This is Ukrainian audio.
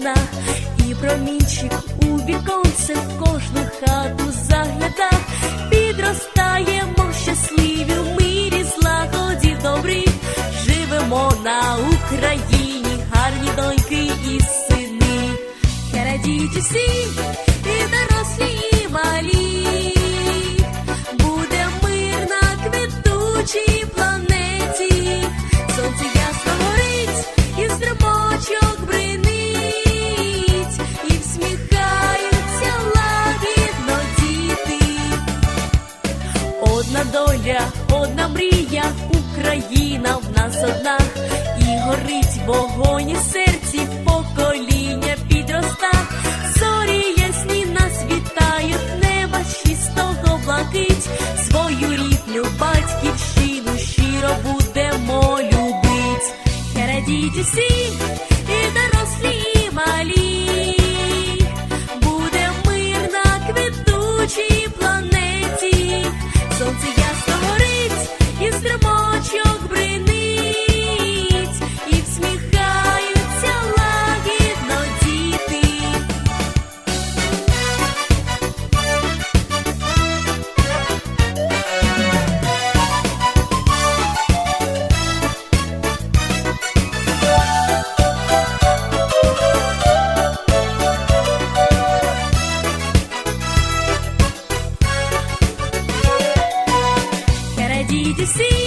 одна, і промінчик у віконце в кожну хату загляда, підростаємо щасливі в мирі, злагоді добрі, живемо на Україні, гарні доньки і сини. Я радію всім. Одна доля, одна мрія, Україна в нас одна, і горить вогонь у серці, покоління підроста, зорі ясні нас вітають, неба чистого блакить, свою рідну батьківщину щиро будемо любить. Я радіть усі, sí.